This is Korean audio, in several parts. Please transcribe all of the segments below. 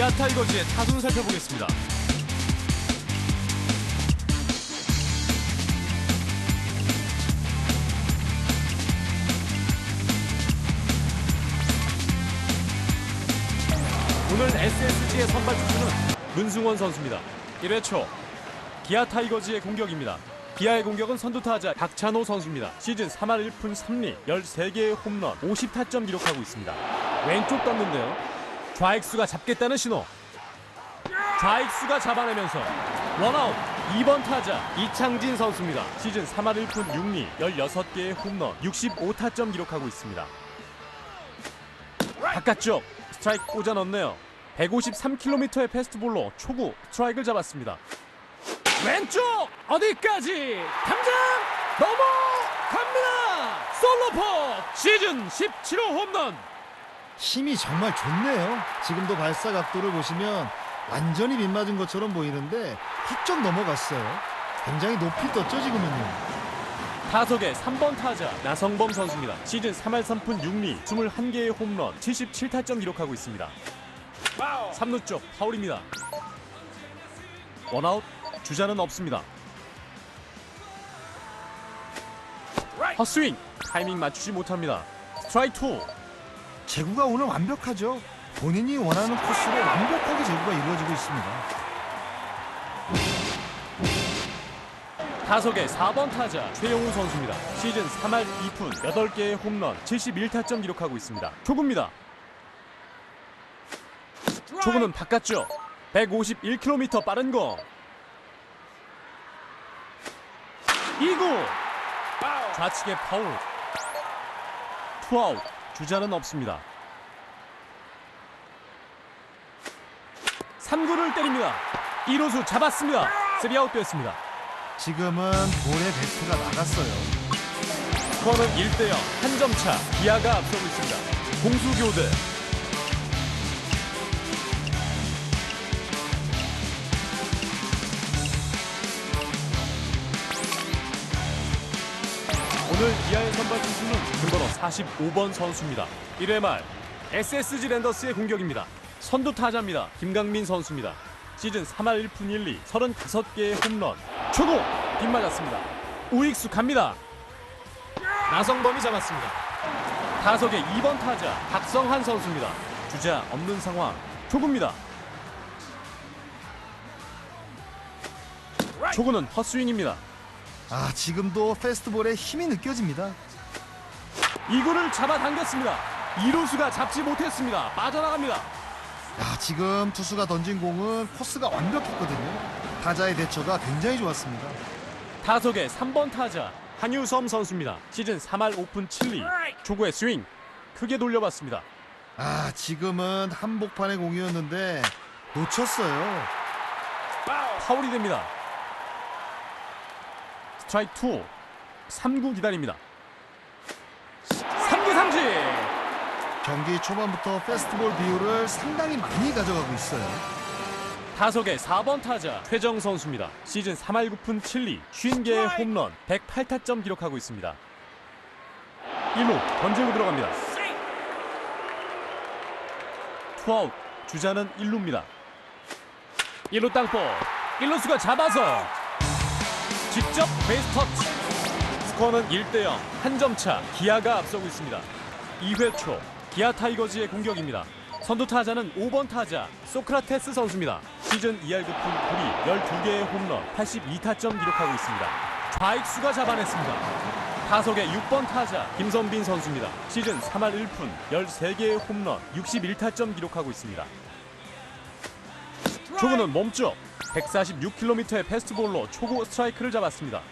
기아 타이거즈의 타순 살펴보겠습니다. 오늘 SSG의 선발 투수는 문승원 선수입니다. 1회 초 기아 타이거즈의 공격입니다. 기아의 공격은 선두타자 박찬호 선수입니다. 시즌 3할 1푼 3리 13개의 홈런 50타점 기록하고 있습니다. 왼쪽 떴는데요. 좌익수가 잡겠다는 신호. 좌익수가 잡아내면서 원아웃 2번 타자 이창진 선수입니다. 시즌 3할 1푼 6리 16개의 홈런 65타점 기록하고 있습니다. 바깥쪽 스트라이크 꽂아 넣네요. 153km의 패스트볼로 초구 스트라이크를 잡았습니다. 왼쪽 어디까지 당장 넘어갑니다. 솔로포 시즌 17호 홈런. 힘이 정말 좋네요. 지금도 발사 각도를 보시면 완전히 빗맞은 것처럼 보이는데 훌쩍 넘어갔어요. 굉장히 높이 떴죠 지금은요. 타석의 3번 타자 나성범 선수입니다. 시즌 3할 3푼 6리 21개의 홈런 77타점 기록하고 있습니다. 3루 쪽 파울입니다. 원아웃 주자는 없습니다. 헛스윙 타이밍 맞추지 못합니다. 스트라이크 2 제구가 오늘 완벽하죠. 본인이 원하는 코스로 완벽하게 제구가 이루어지고 있습니다. 타석의 4번 타자 최용우 선수입니다. 시즌 3할 2푼 8개의 홈런 71타점 기록하고 있습니다. 초구입니다. 초구는 바깥쪽 151km 빠른 거 2구 좌측의 파울 투아웃 주자는 없습니다. 3구를 때립니다. 1호수 잡았습니다. 3아웃 됐습니다. 지금은 볼의 배트가 나갔어요. 스코어는 1대0 한 점 차 기아가 앞서고 있습니다. 공수 교대 오늘 기아의 선발 투수는 등번호 45번 선수입니다. 1회 말 SSG 랜더스의 공격입니다. 선두 타자입니다. 김강민 선수입니다. 시즌 3할 1푼 1리 35개의 홈런 초구 빗맞았습니다. 우익수 갑니다. 나성범이 잡았습니다. 타석의 2번 타자 박성한 선수입니다. 주자 없는 상황 초구입니다. 초구는 헛스윙입니다. 아 지금도 페스트볼에 힘이 느껴집니다. 2구를 잡아당겼습니다. 2루수가 잡지 못했습니다. 빠져나갑니다. 야 지금 투수가 던진 공은 코스가 완벽했거든요. 타자의 대처가 굉장히 좋았습니다. 타석의 3번 타자 한유섬 선수입니다. 시즌 3할 오픈 7리 초구의 스윙 크게 돌려봤습니다. 아 지금은 한복판의 공이었는데 놓쳤어요. 파울이 됩니다. 스트라이크 2 3구 기다립니다. 3구 삼진 경기 초반부터 페스트볼 비율을 상당히 많이 가져가고 있어요. 타석의 4번 타자 최정 선수입니다. 시즌 3할 9푼 7리 50개의 홈런 108타점 기록하고 있습니다. 1루 던지고 들어갑니다. 투아웃 주자는 1루입니다. 1루 땅볼 1루수가 잡아서 직접 베이스 터치 스코어는 1대0 한 점 차 기아가 앞서고 있습니다. 2회 초 기아 타이거즈의 공격입니다. 선두 타자는 5번 타자 소크라테스 선수입니다. 시즌 2할 9푼 9리 12개의 홈런 82타점 기록하고 있습니다. 좌익수가 잡아냈습니다. 타석의 6번 타자 김선빈 선수입니다. 시즌 3할 1푼 13개의 홈런 61타점 기록하고 있습니다. 초구는 몸쪽 146km의 패스트볼로 초구 스트라이크를 잡았습니다.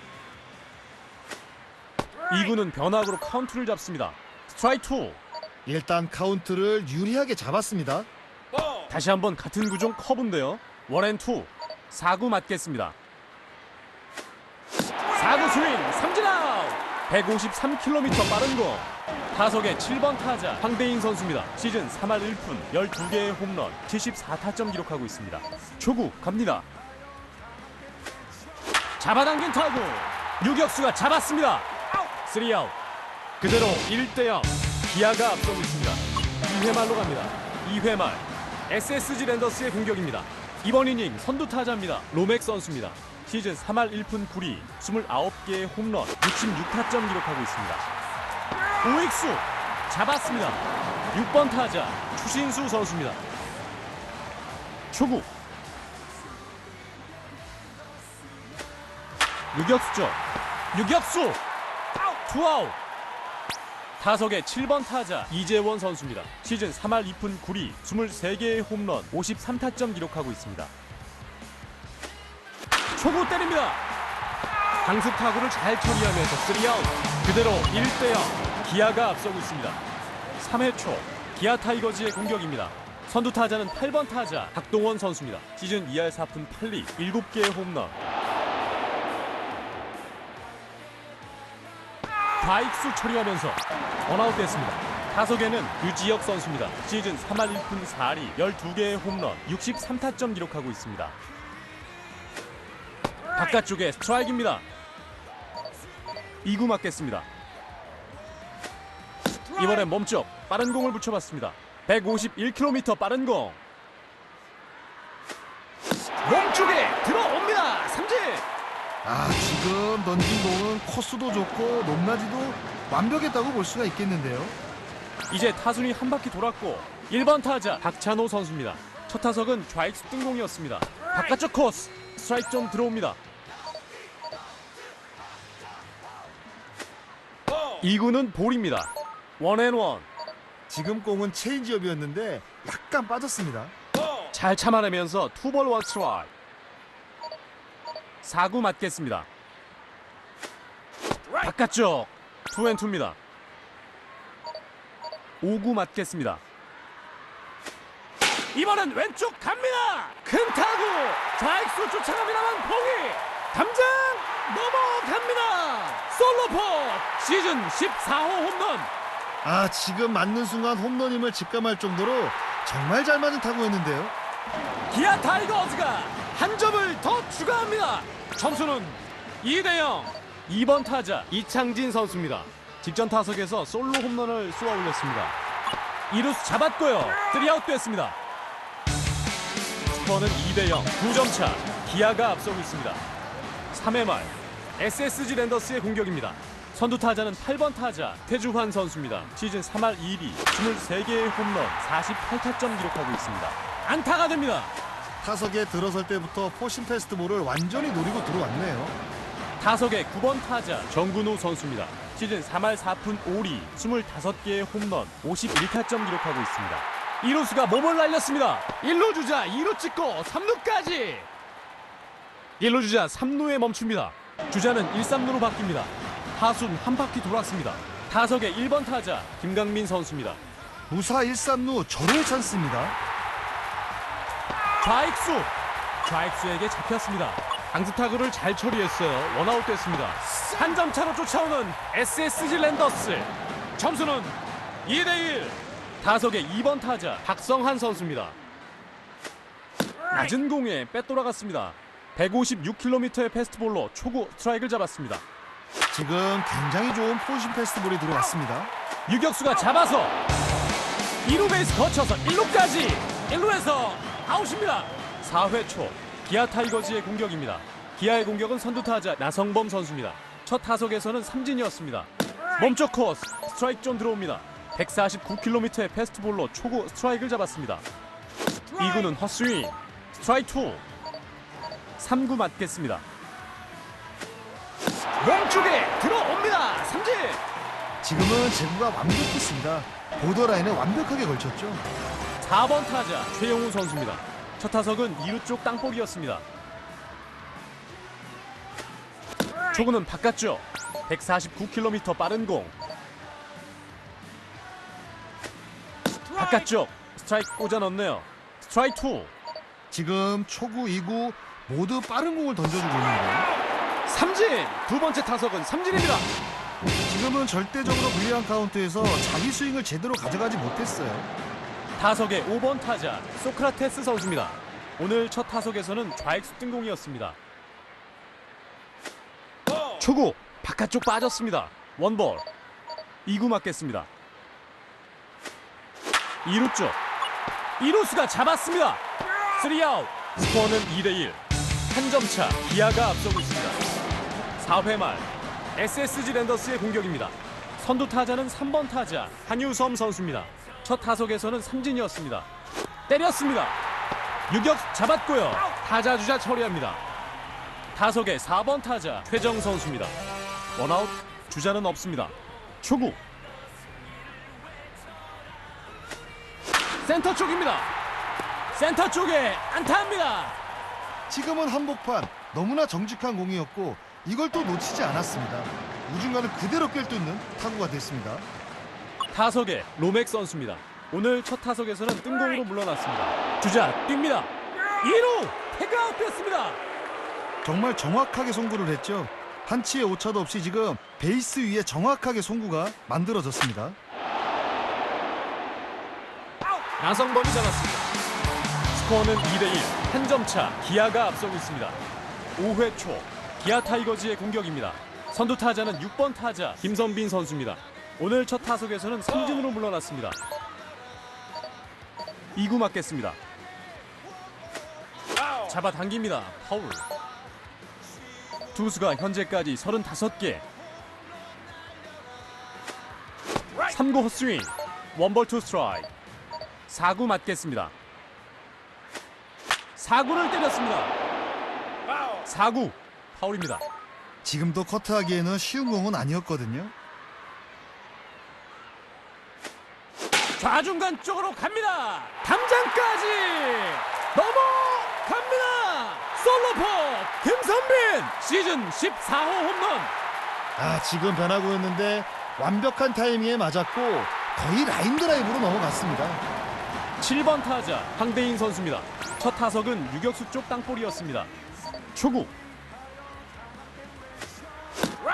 2구는 변화구로 카운트를 잡습니다. 스트라이크 2 일단 카운트를 유리하게 잡았습니다. 다시 한번 같은 구종 커브인데요. 원앤투 4구 맞겠습니다. 4구 스윙 삼진 아웃 153km 빠른 거 타석의 7번 타자 황대인 선수입니다. 시즌 3할 1푼 12개의 홈런 74타점 기록하고 있습니다. 초구 갑니다. 잡아당긴 타구 유격수가 잡았습니다. 3아웃 그대로 1대 0 기아가 앞서고 있습니다. 2회 말로 갑니다. 2회 말 SSG 랜더스의 공격입니다. 이번 이닝 선두 타자입니다. 로맥 선수입니다. 시즌 3할 1푼 9리 29개의 홈런 66타점 기록하고 있습니다. 우익수 잡았습니다. 6번 타자 추신수 선수입니다. 초구 유격수죠. 유격수 투아웃 타석의 7번 타자 이재원 선수입니다. 시즌 3할 2푼 9리 23개의 홈런 53타점 기록하고 있습니다. 초구 때립니다. 강습 타구를 잘 처리하면서 3아웃 그대로 1대0 기아가 앞서고 있습니다. 3회 초 기아 타이거즈의 공격입니다. 선두 타자는 8번 타자 박동원 선수입니다. 시즌 2할 4푼 8리 7개의 홈런 좌익수 처리하면서 원아웃 됐습니다. 타석에는 유지혁 선수입니다. 시즌 3할 1푼 4리 12개의 홈런 63타점 기록하고 있습니다. 바깥쪽에 스트라이크입니다. 2구 맞겠습니다. 이번엔 몸쪽 빠른 공을 붙여봤습니다. 151km 빠른 공. 몸쪽에. 삼진. 아 지금 던진 공은 코스도 좋고 높낮이도 완벽했다고 볼 수가 있겠는데요. 이제 타순이 한 바퀴 돌았고 1번 타자 박찬호 선수입니다. 첫 타석은 좌익수 뜬공이었습니다. 바깥쪽 코스 스트라이크 좀 들어옵니다. 2구는 볼입니다. 원앤원 지금 공은 체인지업이었는데 약간 빠졌습니다. 잘 참아내면서 투볼 원 스트라이크 4구 맞겠습니다. 바깥쪽 투앤투입니다. 5구 맞겠습니다. 이번엔 왼쪽 갑니다. 큰 타구 좌익수 쫓아갑니다만 봉이 담장 넘어갑니다. 솔로포 시즌 14호 홈런 아 지금 맞는 순간 홈런임을 직감할 정도로 정말 잘 맞은 타구였는데요. 기아 타이거즈가 한 점을 더 추가합니다. 점수는 2대0. 2번 타자 이창진 선수입니다. 직전 타석에서 솔로 홈런을 쏘아 올렸습니다. 이루스 잡았고요. 3아웃 됐습니다. 스코어는 2대0. 2점 차. 기아가 앞서고 있습니다. 3회 말 SSG 랜더스의 공격입니다. 선두 타자는 8번 타자 태주환 선수입니다. 시즌 3할 2리 23개의 홈런 48타점 기록하고 있습니다. 안타가 됩니다. 타석에 들어설 때부터 포신 페스트볼을 완전히 노리고 들어왔네요. 타석의 9번 타자 정근우 선수입니다. 시즌 3할 4푼 5리 25개의 홈런 51타점 기록하고 있습니다. 1루수가 몸을 날렸습니다. 1루 주자 2루 찍고 3루까지 1루 주자 3루에 멈춥니다. 주자는 1, 3루로 바뀝니다. 하순 한 바퀴 돌았습니다. 타석의 1번 타자 김강민 선수입니다. 무사 1, 3루 절호의 찬스입니다. 좌익수 좌익수에게 잡혔습니다. 강습 타구를 잘 처리했어요. 원아웃 됐습니다. 한 점 차로 쫓아오는 SSG 랜더스. 점수는 2대1. 타석의 2번 타자 박성한 선수입니다. 낮은 공에 빼돌아갔습니다. 156km의 패스트볼로 초구 스트라이크를 잡았습니다. 지금 굉장히 좋은 포신 페스트볼이 들어왔습니다. 유격수가 잡아서 2루 베이스 거쳐서 1루까지 1루에서 아웃입니다. 4회 초 기아 타이거즈의 공격입니다. 기아의 공격은 선두 타자 나성범 선수입니다. 첫 타석에서는 삼진이었습니다. 몸쪽 코스 스트라이크 좀 들어옵니다. 149km의 패스트볼로 초구 스트라이크를 잡았습니다. 2구는 헛스윙 스트라이크 2 3구 맞겠습니다. 몸쪽에 들어옵니다. 삼진. 지금은 제구가 완벽했습니다. 보더라인에 완벽하게 걸쳤죠. 4번 타자 최용우 선수입니다. 첫 타석은 2루 쪽 땅볼이었습니다. 초구는 바깥쪽 149km 빠른 공 바깥쪽 스트라이크 꽂아 넣네요. 스트라이크 2 지금 초구, 2구 모두 빠른 공을 던져주고 있는데요. 삼진 두 번째 타석은 삼진입니다. 지금은 절대적으로 불리한 카운트에서 자기 스윙을 제대로 가져가지 못했어요. 타석의 5번 타자 소크라테스 선수입니다. 오늘 첫 타석에서는 좌익수 뜬공이었습니다. 초구 바깥쪽 빠졌습니다. 원볼 2구 맞겠습니다. 2루 쪽 이루수가 잡았습니다. 3아웃. 스코어는 2대1. 한 점 차. 기아가 앞서고 있습니다. 4회 말 SSG 랜더스의 공격입니다. 선두 타자는 3번 타자 한유섬 선수입니다. 첫 타석에서는 삼진이었습니다. 때렸습니다. 유격 잡았고요. 타자 주자 처리합니다. 타석의 4번 타자 최정 선수입니다. 원아웃 주자는 없습니다. 초구 센터 쪽입니다. 센터 쪽에 안타입니다. 지금은 한복판 너무나 정직한 공이었고 이걸 또 놓치지 않았습니다. 우중간을 그대로 꿰뚫는 타구가 됐습니다. 타석에 로맥 선수입니다. 오늘 첫 타석에서는 뜬공으로 물러났습니다. 주자 뜁니다. 2루 태그아웃 됐습니다. 정말 정확하게 송구를 했죠. 한치의 오차도 없이 지금 베이스 위에 정확하게 송구가 만들어졌습니다. 나성범이 잡았습니다. 스코어는 2대1 한 점 차 기아가 앞서고 있습니다. 5회 초 기아 타이거즈의 공격입니다. 선두 타자는 6번 타자 김선빈 선수입니다. 오늘 첫 타석에서는 삼진으로 물러났습니다. 2구 맞겠습니다. 잡아당깁니다. 파울. 투수가 현재까지 35개. 3구 헛스윙. 원볼 투 스트라이크. 4구 맞겠습니다. 4구를 때렸습니다. 4구 파울입니다. 지금도 커트하기에는 쉬운 공은 아니었거든요. 좌중간 쪽으로 갑니다. 담장까지 넘어갑니다. 솔로포 김선빈 시즌 14호 홈런. 아 지금 변하고 있는데 완벽한 타이밍에 맞았고 거의 라인 드라이브로 넘어갔습니다. 7번 타자 황대인 선수입니다. 첫 타석은 유격수 쪽 땅볼이었습니다. 초구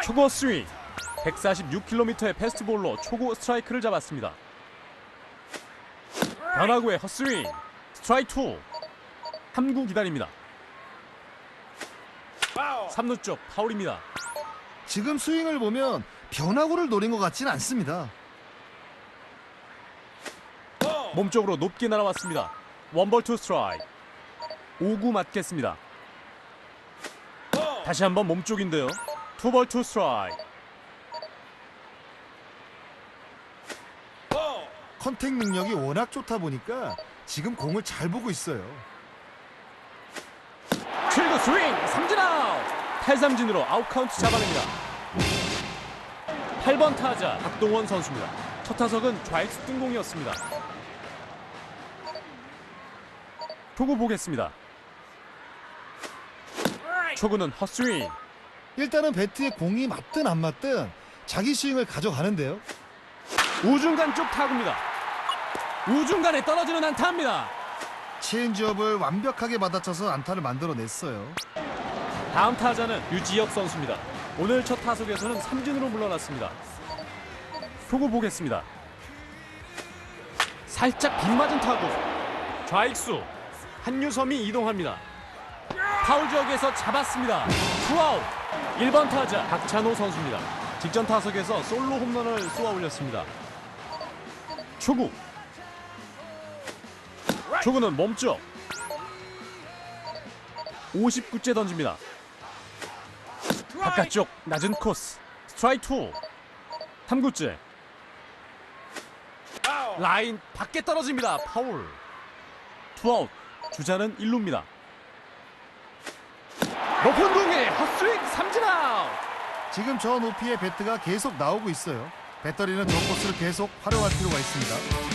초구 스윙 146km의 패스트볼로 초구 스트라이크를 잡았습니다. 변화구의 헛스윙 스트라이크 2 3구 기다립니다. 3루 쪽 파울입니다. 지금 스윙을 보면 변화구를 노린 것 같지는 않습니다. 몸쪽으로 높게 날아왔습니다. 원볼 투 스트라이크. 5구 맞겠습니다. 다시 한번 몸쪽인데요. 투볼 투 스트라이크. 컨택 능력이 워낙 좋다 보니까 지금 공을 잘 보고 있어요. 7구 스윙 삼진 아웃. 탈삼진으로 아웃 카운트 잡아냅니다. 8번 타자 박동원 선수입니다. 첫 타석은 좌익수 뜬공이었습니다. 초구 보겠습니다. 초구는 헛스윙. 일단은 배트에 공이 맞든 안 맞든 자기 스윙을 가져가는데요. 우중간 쪽 타구입니다. 우중간에 떨어지는 안타입니다. 체인지업을 완벽하게 받아쳐서 안타를 만들어냈어요. 다음 타자는 유지혁 선수입니다. 오늘 첫 타석에서는 삼진으로 물러났습니다. 초구 보겠습니다. 살짝 빗맞은 타구. 좌익수 한유섬이 이동합니다. 파울 지역에서 잡았습니다. 투아웃. 1번 타자 박찬호 선수입니다. 직전 타석에서 솔로 홈런을 쏘아 올렸습니다. 초구. 초구는 몸쪽. 59째 던집니다. 바깥쪽 낮은 코스. 스트라이크 2 3구째. 라인 밖에 떨어집니다. 파울. 투아웃. 주자는 1루입니다. 높은 공에 헛스윙 삼진 아웃. 지금 저 높이의 배트가 계속 나오고 있어요. 배터리는 저 코스를 계속 활용할 필요가 있습니다.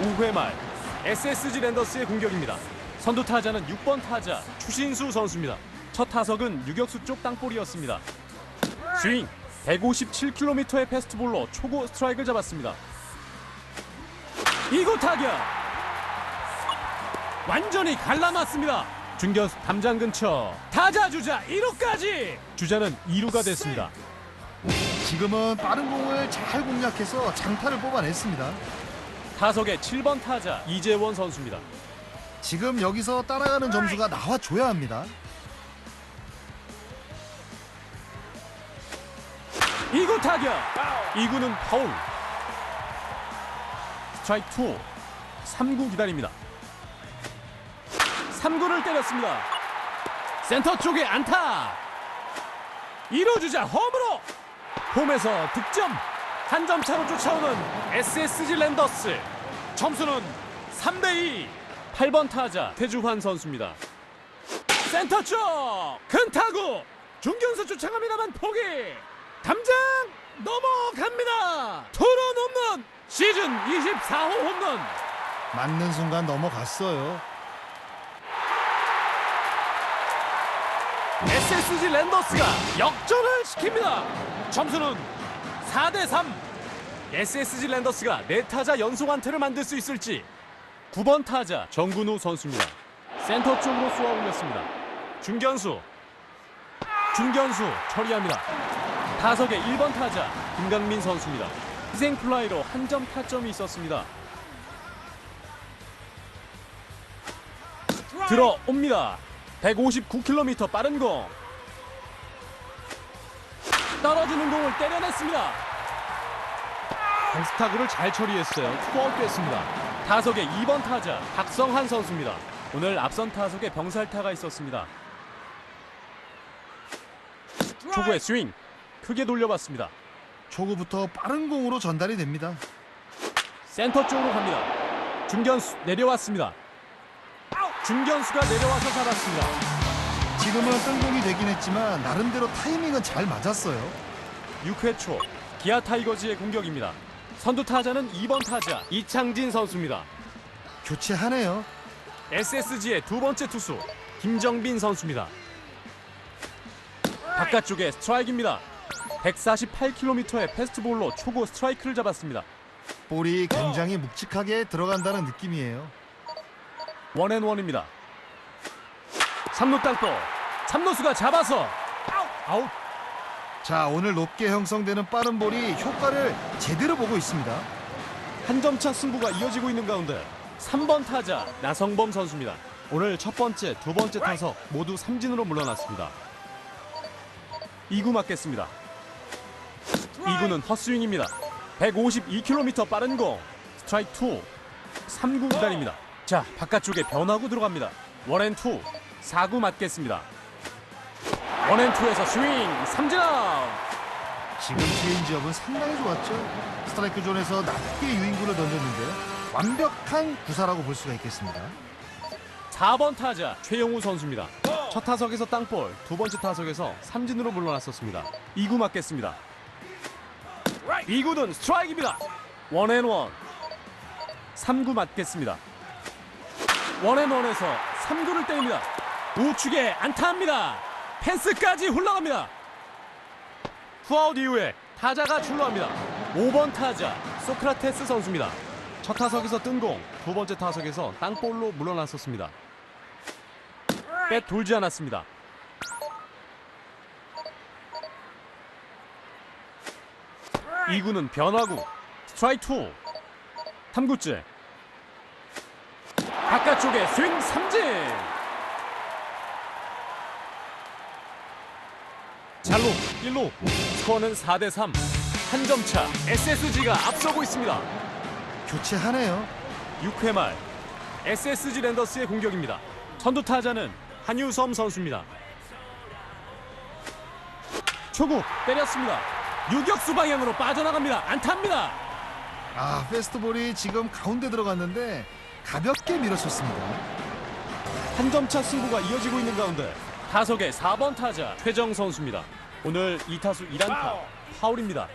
5회 말 SSG 랜더스의 공격입니다. 선두 타자는 6번 타자 추신수 선수입니다. 첫 타석은 유격수 쪽 땅볼이었습니다. 스윙 157km의 패스트볼로 초구 스트라이크를 잡았습니다. 2구 타격! 완전히 갈라맞습니다. 중견수 담장 근처 타자 주자 1루까지! 주자는 2루가 됐습니다. 지금은 빠른 공을 잘 공략해서 장타를 뽑아냈습니다. 타석의 7번 타자 이재원 선수입니다 지금 여기서 따라가는 점수가 나와줘야 합니다. 2구 타격 2구는 파울 스트라이크 2 3구 기다립니다. 3구를 때렸습니다. 센터 쪽에 안타. 1루 주자 홈으로. 홈에서 득점. 한 점 차로 쫓아오는 SSG 랜더스. 점수는 3대 2. 8번 타자 태주환 선수입니다. 센터 쪽 큰 타구 중견수 쫓아갑니다만 포기 담장 넘어갑니다 투런 홈런 시즌 24호 홈런 맞는 순간 넘어갔어요. SSG 랜더스가 역전을 시킵니다 점수는 4대 3 SSG 랜더스가 네 타자 연속 안타를 만들 수 있을지. 9번 타자 정근우 선수입니다. 센터 쪽으로 쏘아 올렸습니다. 중견수. 중견수 처리합니다. 타석의 1번 타자 김강민 선수입니다. 희생 플라이로 한 점 타점이 있었습니다. 들어옵니다. 159km 빠른 공. 떨어지는 공을 때려냈습니다 강스타구를 잘 처리했어요. 투아웃 됐습니다. 타석의 2번 타자 박성한 선수입니다. 오늘 앞선 타석에 병살타가 있었습니다. 초구의 스윙 크게 돌려봤습니다. 초구부터 빠른 공으로 전달이 됩니다. 센터 쪽으로 갑니다. 중견수 내려왔습니다. 중견수가 내려와서 잡았습니다. 지금은 뜬공이 되긴 했지만 나름대로 타이밍은 잘 맞았어요. 6회 초 기아 타이거즈의 공격입니다 선두 타자는 2번 타자 이창진 선수입니다 교체하네요. SSG의 두 번째 투수 김정빈 선수입니다. 바깥쪽에 스트라이크입니다. 148km의 패스트볼로 초고 스트라이크를 잡았습니다. 볼이 굉장히 묵직하게 들어간다는 느낌이에요. 원앤원입니다. 3루 땅볼 3루수가 잡아서 아웃 자, 오늘 높게 형성되는 빠른 볼이 효과를 제대로 보고 있습니다. 한 점차 승부가 이어지고 있는 가운데 3번 타자 나성범 선수입니다. 오늘 첫 번째, 두 번째 타석 모두 삼진으로 물러났습니다. 2구 맞겠습니다. 2구는 헛스윙입니다. 152km 빠른 공 스트라이크 2 3구 기다립니다. 자 바깥쪽에 변화구 들어갑니다. 원앤 투 4구 맞겠습니다. 원앤투에서 스윙 삼진 아웃 지금 체인지업은 상당히 좋았죠. 스트라이크 존에서 낮게 유인구를 던졌는데요. 완벽한 구사라고 볼 수가 있겠습니다. 4번 타자 최영우 선수입니다. 첫 타석에서 땅볼, 두 번째 타석에서 삼진으로 물러났었습니다. 2구 맞겠습니다. 2구는 스트라이크입니다. 원앤원. 3구 맞겠습니다. 원앤원에서 3구를 때립니다. 우측에 안타합니다. 펜스까지 흘러갑니다. 후아웃 이후에 타자가 출루합니다. 5번 타자 소크라테스 선수입니다. 첫 타석에서 뜬 공, 두 번째 타석에서 땅볼로 물러났었습니다. 빼 돌지 않았습니다. 이구는 변화구 스트라이크 2 3구째 바깥쪽에 스윙 삼진 잘로 1루 스코어는 4대 3 한 점 차 SSG가 앞서고 있습니다 교체하네요. 6회 말 SSG 랜더스의 공격입니다. 선두 타자는 한유섬 선수입니다. 초구 때렸습니다. 유격수 방향으로 빠져나갑니다. 안타입니다. 아, 페스트볼이 지금 가운데 들어갔는데 가볍게 밀어쳤습니다. 한 점 차 승부가 이어지고 있는 가운데 타석의 4번 타자 최정 선수입니다. 오늘 2타수 1안타 파울입니다.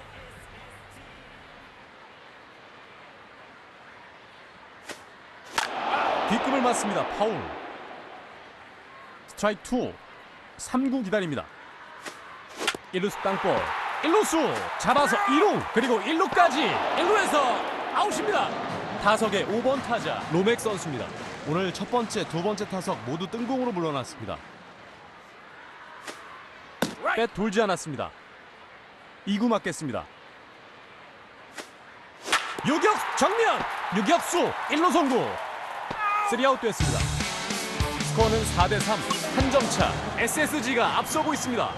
뒷금을 맞습니다. 파울. 스트라이크 2. 3구 기다립니다. 1루수 땅볼. 1루수 잡아서 2루 그리고 1루까지 1루에서 아웃입니다. 타석의 5번 타자 로맥 선수입니다. 오늘 첫 번째, 두 번째 타석 모두 뜬공으로 물러났습니다. 빼 돌지 않았습니다. 2구 맞겠습니다. 유격 정면 유격수 1루 송구 3아웃 됐습니다. 스코어는 4대3 한 점차 SSG가 앞서고 있습니다.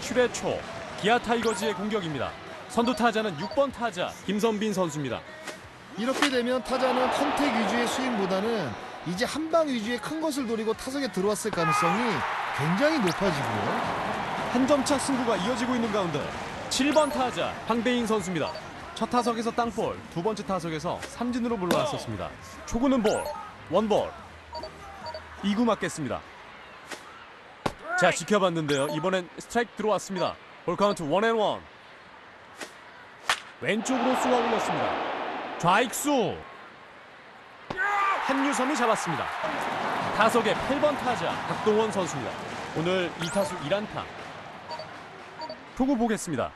7회 초 기아 타이거즈의 공격입니다. 선두 타자는 6번 타자 김선빈 선수입니다. 이렇게 되면 타자는 컨택 위주의 스윙보다는 이제 한 방 위주의 큰 것을 노리고 타석에 들어왔을 가능성이 굉장히 높아지고요. 한 점차 승부가 이어지고 있는 가운데 7번 타자 황대인 선수입니다. 첫 타석에서 땅볼, 두 번째 타석에서 삼진으로 물러났었습니다. 초구는 볼, 원볼. 2구 맞겠습니다. 자 지켜봤는데요. 이번엔 스트라이크 들어왔습니다. 볼 카운트 원앤원. 왼쪽으로 쏘아 올렸습니다. 좌익수. 한유섬이 잡았습니다. 타석의 8번 타자 박동원 선수입니다. 오늘 2타수 1안타. 초구 보겠습니다.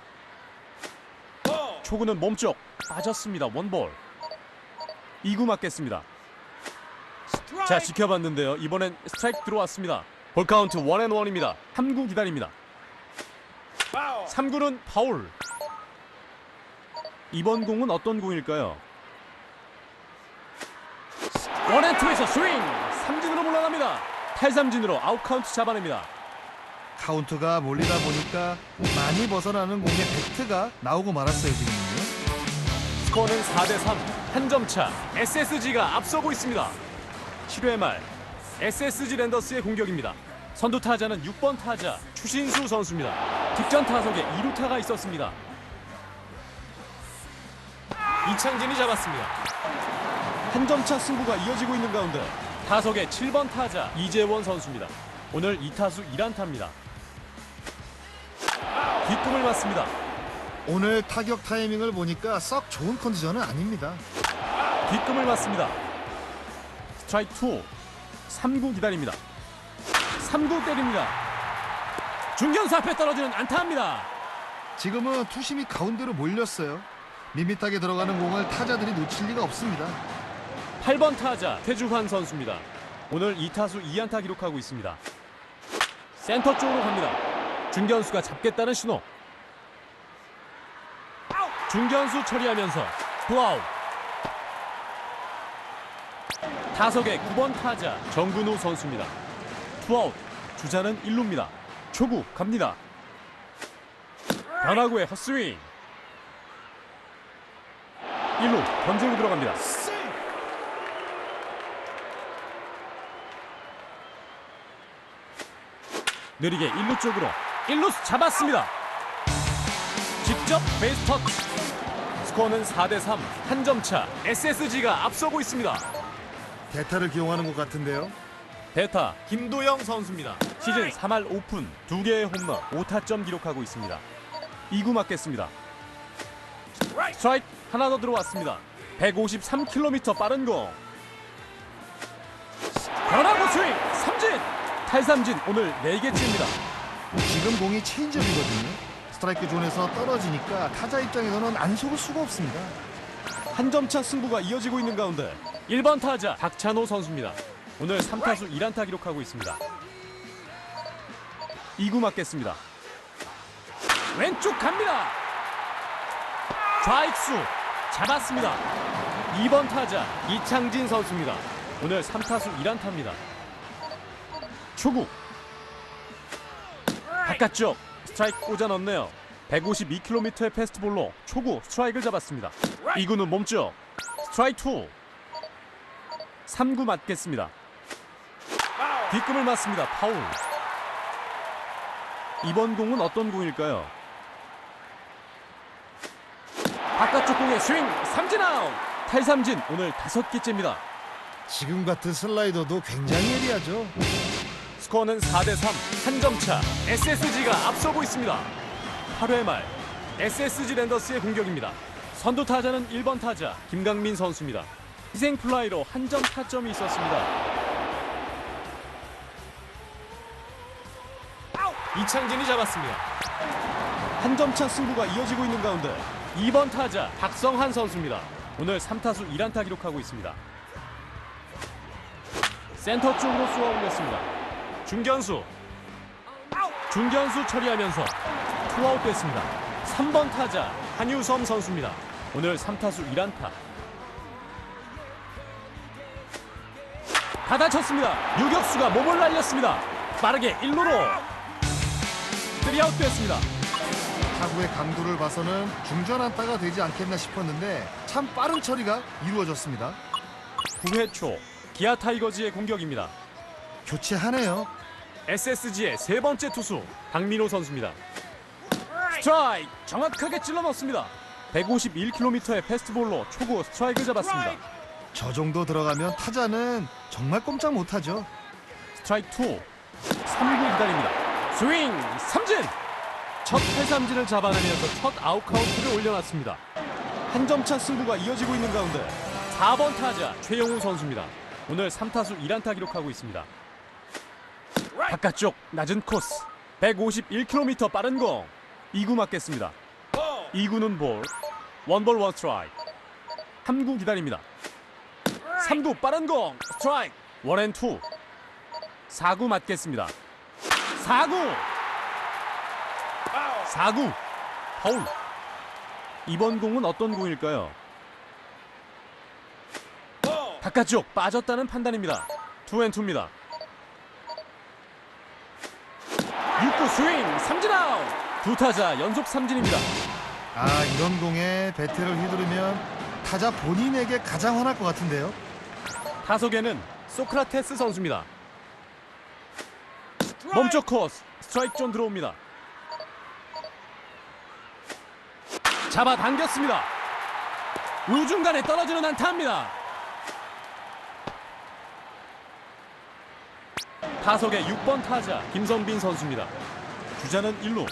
초구는 몸쪽 빠졌습니다. 원볼. 2구 맞겠습니다. 자 지켜봤는데요. 이번엔 스트라이크 들어왔습니다. 볼 카운트 원앤 원입니다. 3구 기다립니다. 3구는 파울. 이번 공은 어떤 공일까요? 원앤투에서 스윙! 삼진으로 물러납니다. 탈삼진으로 아웃 카운트 잡아냅니다. 카운트가 몰리다 보니까 많이 벗어나는 공의 배트가 나오고 말았어요 지금은요. 스코어는 4대3 한 점 차 SSG가 앞서고 있습니다. 7회 말 SSG 랜더스의 공격입니다. 선두 타자는 6번 타자 추신수 선수입니다. 득점 타석에 2루타가 있었습니다. 이창진이 잡았습니다. 한 점 차 승부가 이어지고 있는 가운데 타석의 7번 타자 이재원 선수입니다. 오늘 2타수 1안타입니다 뒷꿈을 맞습니다 오늘 타격 타이밍을 보니까 썩 좋은 컨디션은 아닙니다. 뒷금을 맞습니다. 스트라이크 2. 3구 기다립니다. 3구 때립니다. 중견수 앞에 떨어지는 안타입니다. 지금은 투심이 가운데로 몰렸어요. 밋밋하게 들어가는 공을 타자들이 놓칠 리가 없습니다. 8번 타자 태주환 선수입니다. 오늘 2타수 2안타 기록하고 있습니다. 센터 쪽으로 갑니다. 중견수가 잡겠다는 신호. 중견수 처리하면서 투아웃. 타석의 9번 타자 정근우 선수입니다. 투아웃. 주자는 1루입니다. 초구 갑니다. 변화구의 헛스윙. 1루 던지고 들어갑니다. 느리게 1루 쪽으로 1루수 잡았습니다. 직접 베이스 터치. 스코어는 4대3 한 점 차 SSG가 앞서고 있습니다. 대타를 기용하는 것 같은데요. 대타 김도영 선수입니다. 시즌 3할 오픈 2개의 홈런 5타점 기록하고 있습니다. 2구 맞겠습니다. 스트라이크 하나 더 들어왔습니다. 153km 빠른 공. 변화구 스윙 삼진 탈삼진 오늘 4개째입니다. 지금 공이 체인지업이거든요. 스트라이크 존에서 떨어지니까 타자 입장에서는 안 속을 수가 없습니다. 한 점차 승부가 이어지고 있는 가운데 1번 타자 박찬호 선수입니다. 오늘 3타수 1안타 기록하고 있습니다. 2구 맞겠습니다. 왼쪽 갑니다. 좌익수 잡았습니다. 2번 타자 이창진 선수입니다. 오늘 3타수 1안타입니다. 초구 바깥쪽 스트라이크 꽂아 넣네요. 152km의 패스트볼로 초구 스트라이크를 잡았습니다. 2구는 몸쪽 스트라이크 2 3구 맞겠습니다. 뒷꿈을 맞습니다. 파울. 이번 공은 어떤 공일까요? 바깥쪽 공의 스윙 삼진 아웃. 탈삼진 오늘 다섯 개째입니다. 지금 같은 슬라이더도 굉장히 예리하죠. 스코어는 4대3 한 점차 SSG가 앞서고 있습니다. 8회 말 SSG 랜더스의 공격입니다. 선두 타자는 1번 타자 김강민 선수입니다. 희생 플라이로 한 점 타점이 있었습니다. 이창진이 잡았습니다. 한 점차 승부가 이어지고 있는 가운데 2번 타자 박성한 선수입니다. 오늘 3타수 1안타 기록하고 있습니다. 센터 쪽으로 쏘아 올렸습니다 중견수. 중견수 처리하면서 투아웃 됐습니다. 3번 타자 한유섬 선수입니다. 오늘 3타수 1안타. 받아쳤습니다. 유격수가 몸을 날렸습니다. 빠르게 1루로. 3아웃 됐습니다. 타구의 강도를 봐서는 중전 안타가 되지 않겠나 싶었는데 참 빠른 처리가 이루어졌습니다. 9회 초 기아 타이거즈의 공격입니다. 교체하네요. SSG의 세 번째 투수 박민호 선수입니다. 스트라이크 정확하게 찔러 넣습니다. 151km의 패스트볼로 초구 스트라이크 잡았습니다. 저 정도 들어가면 타자는 정말 꼼짝 못하죠. 스트라이크 2 3구 기다립니다. 스윙 삼진 첫 회삼진을 잡아내면서 첫 아웃 카운트를 올려놨습니다. 한 점 차 승부가 이어지고 있는 가운데 4번 타자 최영우 선수입니다. 오늘 3타수 1안타 기록하고 있습니다. 바깥쪽 낮은 코스. 151km 빠른 공. 2구 맞겠습니다. 2구는 볼. 원볼 원 스트라이크 3구 기다립니다. 3구 빠른 공. 스트라이크 원앤투 4구 맞겠습니다. 4구. 4구. 파울 이번 공은 어떤 공일까요? 바깥쪽 빠졌다는 판단입니다. 투앤투입니다. 6구 스윙 삼진 아웃 두 타자 연속 삼진입니다. 아 이런 공에 배트를 휘두르면 타자 본인에게 가장 화날 것 같은데요. 타석에는 소크라테스 선수입니다. 멈춰 코스 스트라이크 존 들어옵니다. 잡아 당겼습니다. 우중간에 떨어지는 안타입니다. 타석의 6번 타자 김선빈 선수입니다. 주자는 1루.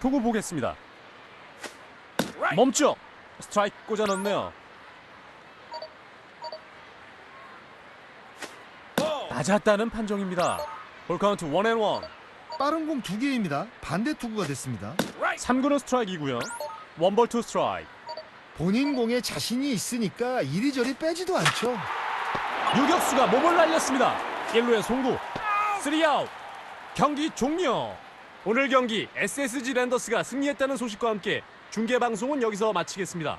투구 보겠습니다. 멈춰 스트라이크 꽂아 넣네요. 맞았다는 판정입니다. 볼 카운트 원앤원. 빠른 공 두 개입니다. 반대 투구가 됐습니다. 3구는 스트라이크이고요. 원볼 투 스트라이크. 본인 공에 자신이 있으니까 이리저리 빼지도 않죠. 유격수가 몸을 날렸습니다. 1루의 송구. 3아웃. 경기 종료. 오늘 경기 SSG 랜더스가 승리했다는 소식과 함께 중계 방송은 여기서 마치겠습니다.